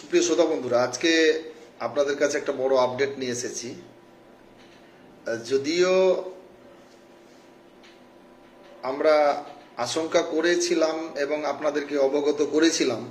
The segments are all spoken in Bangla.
সুপ্রিয় শ্রোতা বন্ধুরা, আজকে আপনাদের কাছে একটা বড় আপডেট নিয়ে এসেছি। যদিও আমরা আশঙ্কা করেছিলাম এবং আপনাদেরকে অবগত করেছিলাম,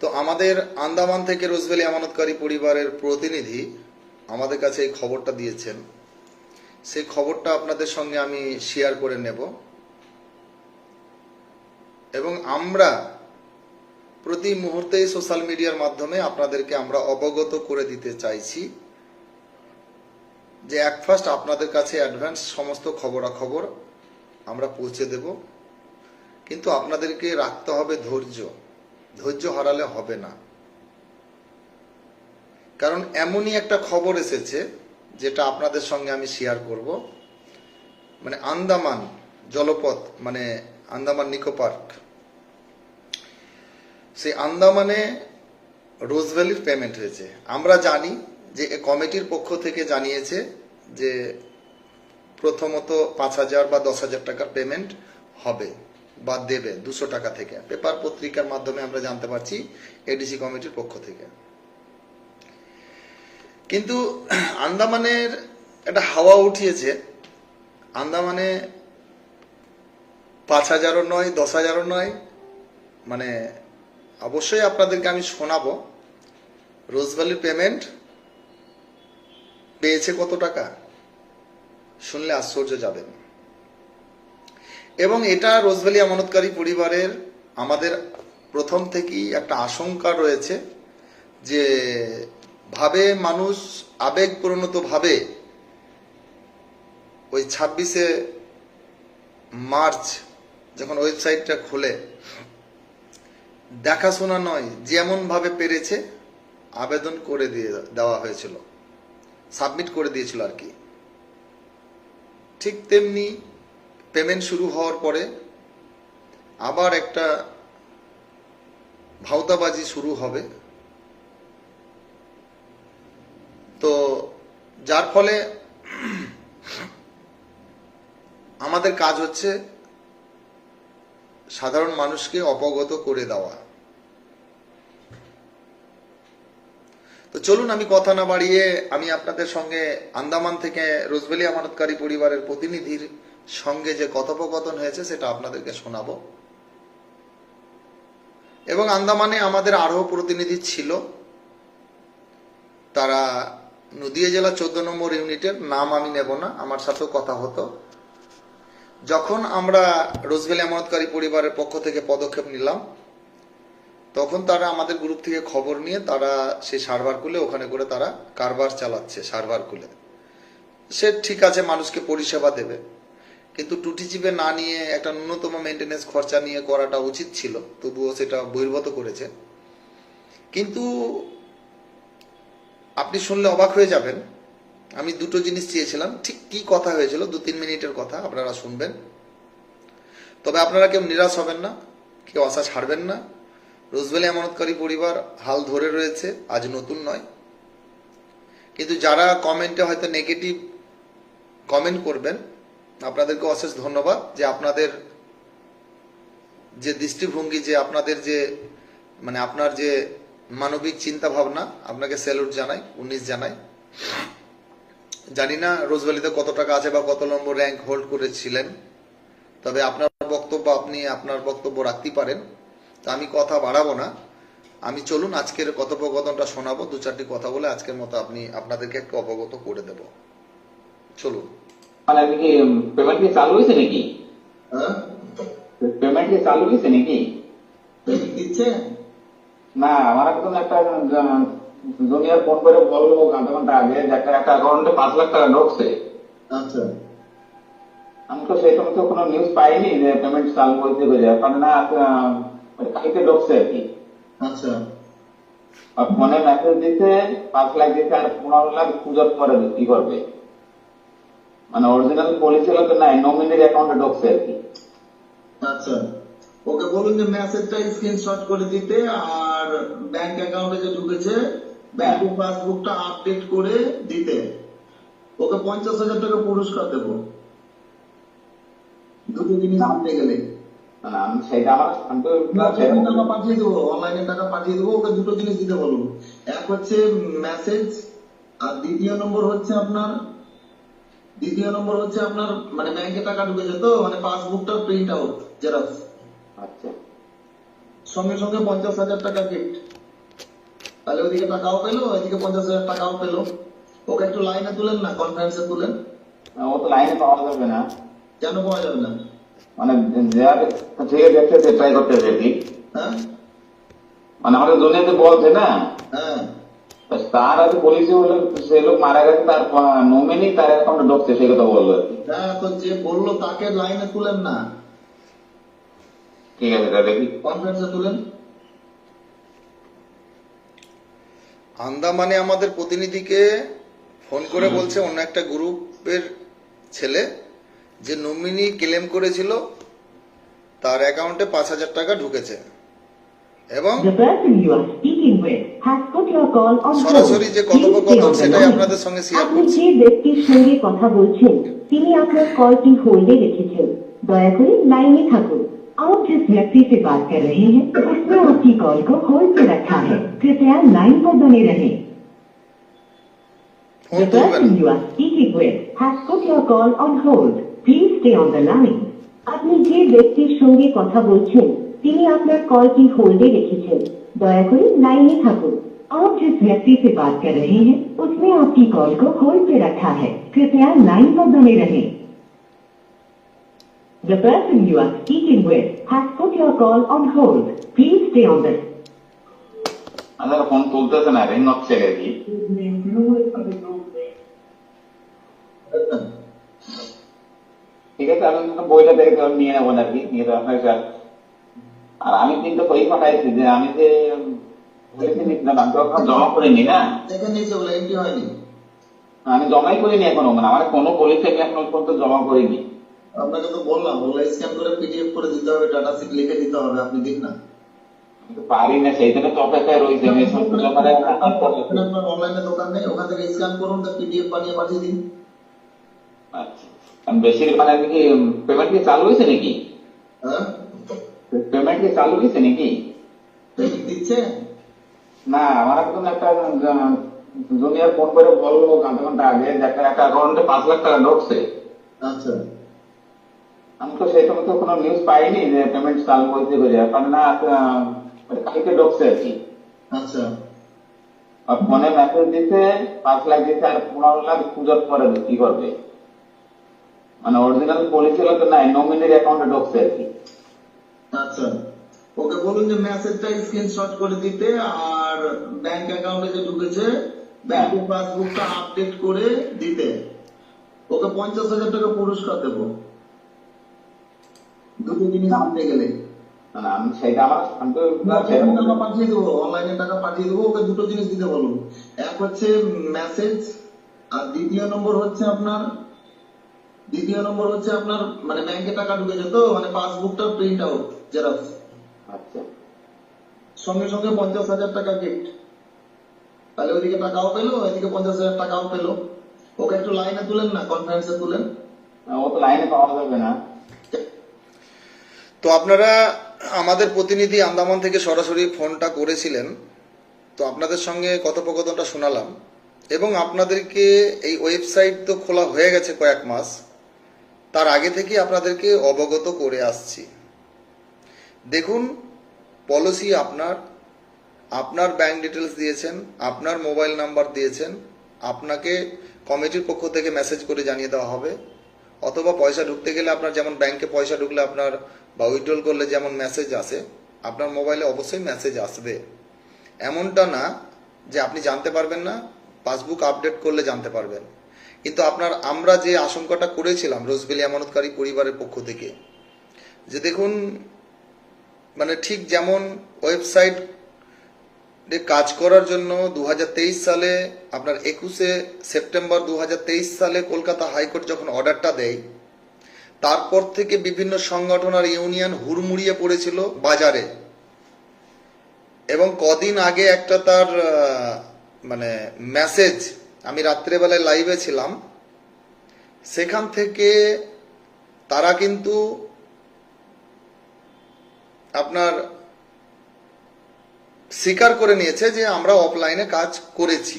তো আমাদের আন্দামান থেকে রোজভ্যালি আমানতকারী পরিবারের প্রতিনিধি আমাদের কাছে এই খবরটা দিয়েছেন। সেই খবরটা আপনাদের সঙ্গে আমি শেয়ার করে নেব। এবং আমরা প্রতি মুহূর্তে সোশ্যাল মিডিয়ার মাধ্যমে আপনাদেরকে আমরা অবগত করে দিতে চাইছি যে এক ফার্স্ট আপনাদের কাছে অ্যাডভান্স সমস্ত খবরাখবর আমরা পৌঁছে দেব। কিন্তু আপনাদেরকে রাখতে হবে ধৈর্য। ধৈর্য হারালে হবে না। কারণ এমনই একটা খবর এসেছে যেটা আপনাদের সঙ্গে আমি শেয়ার করব। মানে আন্দামান জলপথ মানে আন্দামান নিকো পার্ক সেই আন্দামানে রোজ রোজভ্যালির পেমেন্ট হয়েছে। আমরা জানি যে কমিটির পক্ষ থেকে জানিয়েছে যে প্রথমত পাঁচ হাজার বা দশ হাজার টাকার পেমেন্ট হবে বা দেবে দুশো টাকা থেকে। পেপার পত্রিকার মাধ্যমে আমরা জানতে পারছি এডিসি কমিটির পক্ষ থেকে। কিন্তু আন্দামানের একটা হাওয়া উঠিয়েছে। আন্দামানে পাঁচ হাজারও নয়, দশ হাজারও নয় মানে অবশ্যই আপনাদেরকে আমি শোনাবো। রোজভ্যালির পেমেন্ট পেয়েছে কত টাকা? শুনলে আশ্চর্য যাবেন। এবং এটা রোজভ্যালি আমানতকারী পরিবারের আমাদের প্রথম থেকেই একটা আশঙ্কা রয়েছে যে ভাবে মানুষ আবেগপ্রণত ভাবে ওই ছাব্বিশে মার্চ যখন ওয়েবসাইটটা খুলে দেখাশোনা নয় যেমন ভাবে পেরেছে, আবেদন করে দিয়ে দেওয়া হয়েছিল। সাবমিট করে দিয়েছিল আর কি। ঠিক তেমনি পেমেন্ট শুরু হওয়ার পরে আবার একটা ভাওতাবাজি শুরু হবে। তো যার ফলে আমাদের কাজ হচ্ছে সাধারণ মানুষকে অবগত করে দেওয়া। তো চলুন আমি কথা না বাড়িয়ে আমি আপনাদের সঙ্গে আন্দামান থেকে রোজবেলি আমানতকারী পরিবারের প্রতিনিধির সঙ্গে যে কথোপকথন হয়েছে সেটা আপনাদেরকে শোনাবো। এবং আন্দামানে আমাদের আরও প্রতিনিধি ছিল। তারা নদিয়া জেলা চোদ্দ নম্বর ইউনিটের নাম আমি নেব না, আমার সাথেও কথা হতো। যখন আমরা রোজভ্যালি আমানতকারী পরিবারের পক্ষ থেকে পদক্ষেপ নিলাম, তখন তারা আমাদের গ্রুপ থেকে খবর নিয়ে তারা সেই সার্ভার খুলে ওখানে করে তারা কারবার চালাচ্ছে সার্ভার খুলে সে ঠিক আছে, মানুষকে পরিষেবা দেবে। কিন্তু টুটি চিপে না নিয়ে একটা ন্যূনতম মেনটেনেন্স খরচা নিয়ে করাটা উচিত ছিল, তবুও সেটা বহির্গত করেছে। কিন্তু আপনি শুনলে অবাক হয়ে যাবেন আমি দুটো জিনিস চেয়েছিলাম। ঠিক কি কথা হয়েছিল? দু তিন মিনিটের কথা আপনারা শুনবেন। তবে আপনারা কেউ নিরাশ হবেন না, কেউ আশা ছাড়বেন না। রোজভ্যালি আমানতকারী পরিবার হাল ধরে রয়েছে, আজ নতুন নয়। কিন্তু যারা কমেন্টে হয়তো নেগেটিভ কমেন্ট করবেন, আপনাদেরকে অশেষ ধন্যবাদ যে আপনাদের যে দৃষ্টিভঙ্গি, যে আপনাদের যে মানে আপনার যে মানবিক চিন্তা ভাবনা আপনাকে স্যালুট জানাই, উনিশ জানাই। জানি না রোজভ্যালিতে কত টাকা আছে বা কত নম্বর র্যাঙ্ক হোল্ড করেছিলেন তবে আপনার বক্তব্য আপনি আপনার বক্তব্য রাখতে পারেন। তা আমি কথা বাড়াবো না। আমি চলুন আজকের কথোপকথনটা শোনাবো দু চারটি কথা বলে আজকের মতো আপনি আপনাদেরকে একটু অবগত করে দেব। চলুন। মানে আপনি কি পেমেন্ট কি চালু হয়েছে নাকি? পেমেন্ট কি চালু হয়েছে নাকি? দিচ্ছে না আমার একদম একটা জুনিয়র ফোন করে বলল ঘণ্টা ঘণ্টা আগে যে একটা একটা অ্যাকাউন্টে পাঁচ লাখ টাকা ঢুকছে। আচ্ছা। আমি তো সেই সময় তো কোনো নিউজ পাইনি যে পেমেন্ট চালু হয়েছে বলে। কারণ না মানে কালকে ঢুকছে আর কি। আচ্ছা। ফোনে মেসেজ দিতে পাঁচ লাখ দিতে আর পনেরো লাখ পুজোর পরে কি করবে। মানে অরিজিনাল পলিসি হলো তো নাই নমিনির অ্যাকাউন্টে ঢুকছে আর কি। আচ্ছা। ওকে বলুন যে মেসেজটা স্ক্রিনশট করে দিতে আর ব্যাংক অ্যাকাউন্টে যে ঢুকেছে ব্যাংক পাসবুকটা আপডেট করে দিতে। ওকে পঞ্চাশ হাজার টাকা পুরস্কার দেবো। দুটো জিনিস আনতে গেলে। আমি সেটা আমার টাকা পাঠিয়ে দেবো অনলাইনে টাকা পাঠিয়ে দেবো ওকে দুটো জিনিস দিতে এক হচ্ছে মেসেজ আর দ্বিতীয় নম্বর হচ্ছে আপনার দ্বিতীয় নম্বর হচ্ছে আপনার মানে ব্যাংকে টাকা ঢুকেছে তো মানে পাসবুকটা প্রিন্ট আউট জেরক্স আচ্ছা। সঙ্গে সঙ্গে পঞ্চাশ হাজার টাকা গিফট তাহলে ওইদিকে টাকাও পেল ওইদিকে পঞ্চাশ হাজার টাকাও পেল। ওকে একটু লাইনে তুলেন না কনফারেন্সে তুলেন। ও তো লাইনে পাওয়া যাবে না। কেন পাওয়া যাবে না? মানে থেকে দেখতেছে ট্রাই করতেছে কি হ্যাঁ? মানে আমাদের দুনিয়াতে বলছে না। হ্যাঁ। তার আগে পুলিশে হলো সে লোক মারা গেছে তার নমিনি তার অ্যাকাউন্টে ঢুকছে সে কথা বলল। হ্যাঁ তো যে বলল তাকে লাইনে তুলেন না। ঠিক আছে তাহলে কি কনফারেন্সে তুলেন। আন্দামানে আমাদের প্রতিনিধিকে ফোন করে বলছে অন্য একটা গ্রুপের ছেলে যে নমিনি ক্লেম করেছিল তার অ্যাকাউন্টে পাঁচ হাজার টাকা ঢুকেছে। এবং. সরাসরি যে কথোপকথন সেটাই আপনাদের সঙ্গে শেয়ার করছি। যে ব্যক্তির সঙ্গে কথা বলছেন তিনি আপনার কলটি হোল্ডে রেখেছেন। দয়া করে লাইনে থাকুন। आप जिस व्यक्ति से बात कर रहे हैं उसने आपकी कॉल को होल्ड पे रखा है कृपया लाइन पर बने रहें ফোন The তুলবেন person you are speaking with has put your call on hold. Please stay on the line. আপনি যে ব্যক্তির সঙ্গে কথা বলছেন তিনি আপনার কলটি হোল্ডে রেখেছেন দয়া করে লাইনে থাকুন आप जिस व्यक्ति से बात कर रहे हैं उसने आपकी कॉल को होल्ड पे रखा है कृपया लाइन पर बने रहें The person you are speaking with has put your call on hold. Please stay on কি? ঠিক আছে, আমি কিন্তু বইটা দেখে নিয়ে নেব কি, নিয়ে যাওয়ার পরে স্যার আর আমি কিন্তু পাঠাইছি যে, আমি যে বলেছি জমা করিনি না। আমি জমাই করিনি এখনও মানে আমার কোনো পরীক্ষা এখনও পর্যন্ত জমা করিনি। আপনাকে তো বললাম ওগুলো স্ক্যান করে পিডিএফ করে দিতে হবে ডাটা শিট লিখে দিতে হবে আপনি দিন না। পারি না সেই জন্য তো অপেক্ষায় রয়েছে আমি এসব ব্যাপারে আপনার অনলাইনে দোকান নেই ওখান থেকে স্ক্যান করুন পিডিএফ বানিয়ে পাঠিয়ে দিন। আচ্ছা। আমি বেশি মানে আমি কি পেমেন্ট কি চালু হয়েছে নাকি? হ্যাঁ? পেমেন্ট কি চালু হয়েছে নাকি? দিচ্ছে? না আমার একদম একটা জুনিয়র ফোন করে বলল আধা ঘণ্টা আগে একটা অ্যাকাউন্টে পাঁচ লাখ টাকা ঢুকছে। আচ্ছা। আমি তো সেই সময় তো কোনো নিউজ পাইনি যে পেমেন্ট চালু হয়েছে বলে। কারণ না ওই কালকে ঢুকছে আর কি। আচ্ছা। আর ফোনে মেসেজ দিতে পাঁচ লাখ দিতে আর পনেরো লাখ পুজোর পরে কি করবে। মানে অরিজিনাল পলিসি হলো তো নাই নমিনির অ্যাকাউন্টে ঢুকছে আর কি। আচ্ছা। ওকে বলুন যে মেসেজটা স্ক্রিনশট করে দিতে আর ব্যাংক অ্যাকাউন্টে যে ঢুকেছে ব্যাংকের পাসবুকটা আপডেট করে দিতে। ওকে পঞ্চাশ হাজার টাকা পুরস্কার দেবো। দুটো জিনিস আনতে গেলে। মানে আমি সেটা আমার টাকা পাঠিয়ে দেবো অনলাইনে টাকা পাঠিয়ে দেবো ওকে দুটো জিনিস দিতে বলুন। এক হচ্ছে মেসেজ আর দ্বিতীয় নম্বর হচ্ছে আপনার দ্বিতীয় নম্বর হচ্ছে আপনার মানে ব্যাংকে টাকা ঢুকেছে তো মানে পাসবুকটা প্রিন্ট আউট জেরক্স আচ্ছা। সঙ্গে সঙ্গে পঞ্চাশ হাজার টাকা গিফট তাহলে ওইদিকে টাকাও পেল এদিকে পঞ্চাশ হাজার টাকাও পেল। ওকে একটু লাইনে তুলেন না কনফারেন্সে তুলেন। ও তো লাইনে পাওয়া যাবে না। তো আপনারা আমাদের প্রতিনিধি আন্দামান থেকে সরাসরি ফোনটা করেছিলেন। তো আপনাদের সঙ্গে কথোপকথনটা শোনালাম। এবং আপনাদেরকে এই ওয়েবসাইট তো খোলা হয়ে গেছে কয়েক মাস। তার আগে থেকে আপনাদেরকে অবগত করে আসছি। দেখুন, পলিসি আপনার। আপনার ব্যাংক ডিটেলস দিয়েছেন, আপনার মোবাইল নাম্বার দিয়েছেন, আপনাকে কমিটির পক্ষ থেকে মেসেজ করে জানিয়ে দেওয়া হবে। অথবা পয়সা ঢুকতে গেলে আপনার যেমন ব্যাংকে পয়সা ঢুকলে আপনার বা উইথড্রল করলে যেমন মেসেজ আসে, আপনার মোবাইলে অবশ্যই মেসেজ আসবে। এমনটা না যে আপনি জানতে পারবেন না পাসবুক আপডেট করলে জানতে পারবেন। কিন্তু আপনার, আমরা যে আশঙ্কাটা করেছিলাম রোজবেলি আমানতকারী পরিবারের পক্ষ থেকে, যে দেখুন মানে ঠিক যেমন ওয়েবসাইট কাজ করার জন্য দু হাজার তেইশ সালে, আপনার একুশে সেপ্টেম্বর দু হাজার তেইশ সালে কলকাতা হাইকোর্ট যখন অর্ডারটা দেয় তারপর থেকে বিভিন্ন সংগঠন আর ইউনিয়ন হুড়মুড়িয়ে পড়েছিল বাজারে। এবং কদিন আগে একটা তার মানে মেসেজ আমি রাত্রেবেলায় লাইভে ছিলাম, সেখান থেকে তারা কিন্তু আপনার স্বীকার করে নিয়েছে যে আমরা অফলাইনে কাজ করেছি।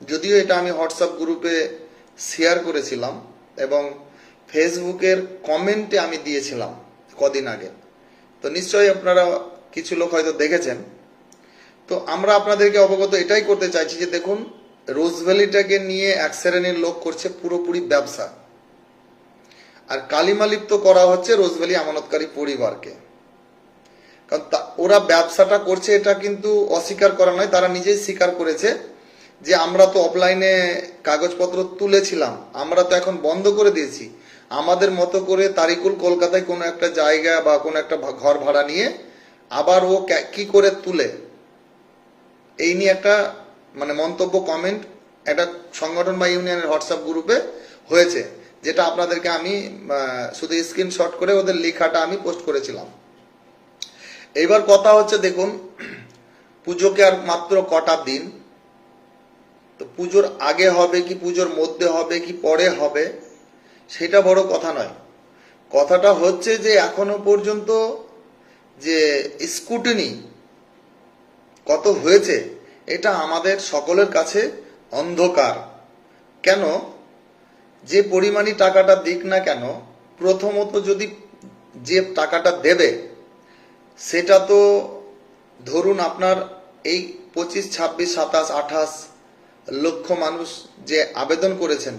যদিও এটা আমি হোয়াটসঅ্যাপ গ্রুপে শেয়ার করেছিলাম এবং ফেসবুকের কমেন্টে আমি দিয়েছিলাম কদিন আগে। তো নিশ্চয়ই আপনারা কিছু লোক হয়তো দেখেছেন। তো আমরা আপনাদেরকে অবগত এটাই করতে চাইছি যে দেখুন রোজভ্যালিটাকে নিয়ে এক শ্রেণির লোক করছে পুরোপুরি ব্যবসা। আর কালিমালিপ্ত করা হচ্ছে রোজভ্যালি আমানতকারী পরিবারকে। কারণ ওরা ব্যবসাটা করছে এটা কিন্তু অস্বীকার করা নয়, তারা নিজেই স্বীকার করেছে যে আমরা তো অফলাইনে কাগজপত্র তুলেছিলাম, আমরা তো এখন বন্ধ করে দিয়েছি। আমাদের মতো করে তারিকুল কলকাতায় কোনো একটা জায়গা বা কোনো একটা ঘর ভাড়া নিয়ে আবার ও কে- করে তুলে? এই নিয়ে একটা মানে মন্তব্য কমেন্ট একটা সংগঠন বা ইউনিয়নের হোয়াটসঅ্যাপ গ্রুপে হয়েছে, যেটা আপনাদেরকে আমি শুধু স্ক্রিনশট করে ওদের লেখাটা আমি পোস্ট করেছিলাম। এইবার কথা হচ্ছে, দেখুন, পুজোকে আর মাত্র কটা দিন? তো পুজোর আগে হবে কি, পুজোর মধ্যে হবে কি, পরে হবে? সেটা বড় কথা নয়। কথাটা হচ্ছে যে এখনও পর্যন্ত যে স্কুটিনি কত হয়েছে, এটা আমাদের সকলের কাছে অন্ধকার। কেন? যে পরিমাণই টাকাটা দিক না কেন, প্রথমত যদি যে টাকাটা দেবে, সেটা তো ধরুন আপনার এই পঁচিশ, ছাব্বিশ, সাতাশ, আঠাশ লক্ষ মানুষ যে আবেদন করেছেন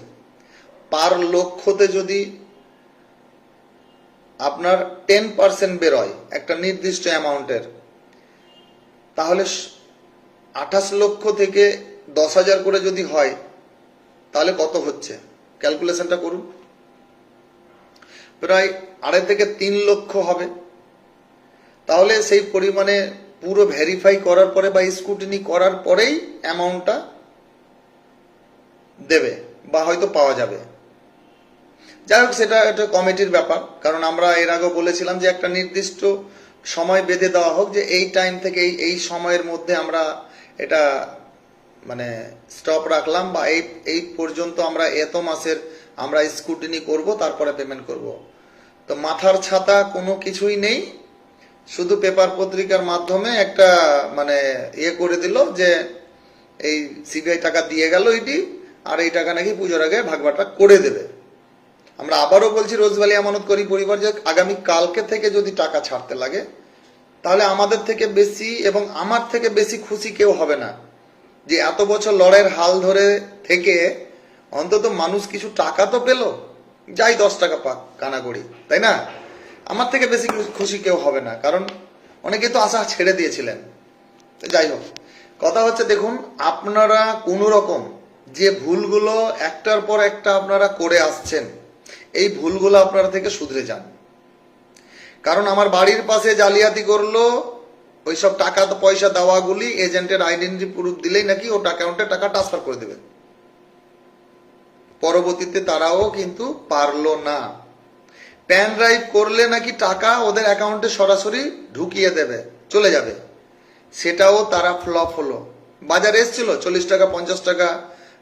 পার লক্ষতে যদি আপনার টেন পার্সেন্ট বেরোয় একটা নির্দিষ্ট অ্যামাউন্টের, তাহলে আঠাশ লক্ষ থেকে দশ হাজার করে যদি হয়, তাহলে কত হচ্ছে? ক্যালকুলেশনটা করুন। প্রায় আড়াই থেকে তিন লক্ষ হবে। তাহলে সেই পরিমাণে পুরো ভেরিফাই করার পরে বা স্কুটিনি করার পরেই অ্যামাউন্টটা দেবে বা হয়তো পাওয়া যাবে। যাই হোক, সেটা একটা কমিটির ব্যাপার। কারণ আমরা এর আগে বলেছিলাম যে একটা নির্দিষ্ট সময় বেঁধে দেওয়া হোক, যে এই টাইম থেকে এই এই সময়ের মধ্যে আমরা এটা মানে স্টপ রাখলাম বা এই এই পর্যন্ত আমরা এত মাসের আমরা স্কুটিনি করব, তারপরে পেমেন্ট করব। তো মাথার ছাতা কোনো কিছুই নেই। শুধু পেপার পত্রিকার মাধ্যমে একটা মানে ইয়ে করে দিল যে এই সিবিআই টাকা দিয়ে গেল এটি আর এই টাকা নাকি পুজোর আগে ভাগবাটা করে দেবে। আমরা আবারও বলছি, রোজভ্যালি আমানত করি, পরিবার যে আগামী কালকে থেকে যদি টাকা ছাড়তে লাগে, তাহলে আমাদের থেকে বেশি এবং আমার থেকে বেশি খুশি কেউ হবে না। যে এত বছর লড়াইয়ের হাল ধরে থেকে অন্তত মানুষ কিছু টাকা তো পেল, যাই দশ টাকা পাক, কানা করি, তাই না? আমার থেকে বেশি খুশি কেউ হবে না, কারণ অনেকে তো আশা ছেড়ে দিয়েছিলেন। যাই হোক, কথা হচ্ছে দেখুন, আপনারা কোনো রকম যে ভুলগুলো একটার পর একটা আপনারা করে আসছেন এই ভুলগুলো আপনারা থেকে শুধরে যান। কারণ আমার বাড়ির পাশে জালিয়াতি করল, ওইসব টাকা পয়সা দেওয়াগুলি এজেন্টের আইডেন্টি প্রুফ দিলেই নাকি ও অ্যাকাউন্টে টাকা ট্রান্সফার করে দেবে পরবর্তীতে তারাও কিন্তু পারল না। প্যান ড্রাইভ করলে নাকি টাকা ওদের অ্যাকাউন্টে সরাসরি ঢুকিয়ে দেবে, চলে যাবে। সেটাও তারা ফ্লপ হলো। বাজারে এসছিল, চল্লিশ টাকা, পঞ্চাশ টাকা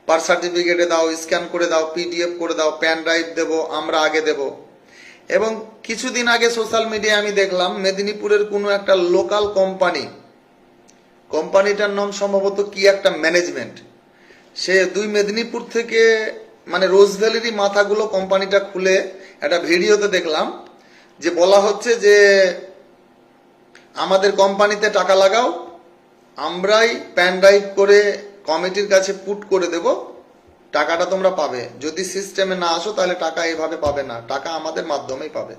পার সার্টিফিকেটে দাও স্ক্যান করে দাও পিডিএফ করে দাও প্যান ড্রাইভ দেবো, আমরা আগে দেব। এবং কিছুদিন আগে সোশ্যাল মিডিয়ায় আমি দেখলাম, মেদিনীপুরের কোনো একটা লোকাল কোম্পানি কোম্পানিটার নাম সম্ভবত কি একটা ম্যানেজমেন্ট সে দুই মেদিনীপুর থেকে মানে রোজ রোজভ্যালিরই মাথাগুলো কোম্পানিটা খুলে একটা ভিডিওতে দেখলাম, যে বলা হচ্ছে যে, আমাদের কোম্পানিতে টাকা লাগাও, আমরাই প্যান ড্রাইভ করে কমিটির কাছে পুট করে দেব, টাকাটা তোমরা পাবে। যদি সিস্টেমে না আসো, তাহলে টাকা এভাবে পাবে না। টাকা আমাদের মাধ্যমেই পাবে।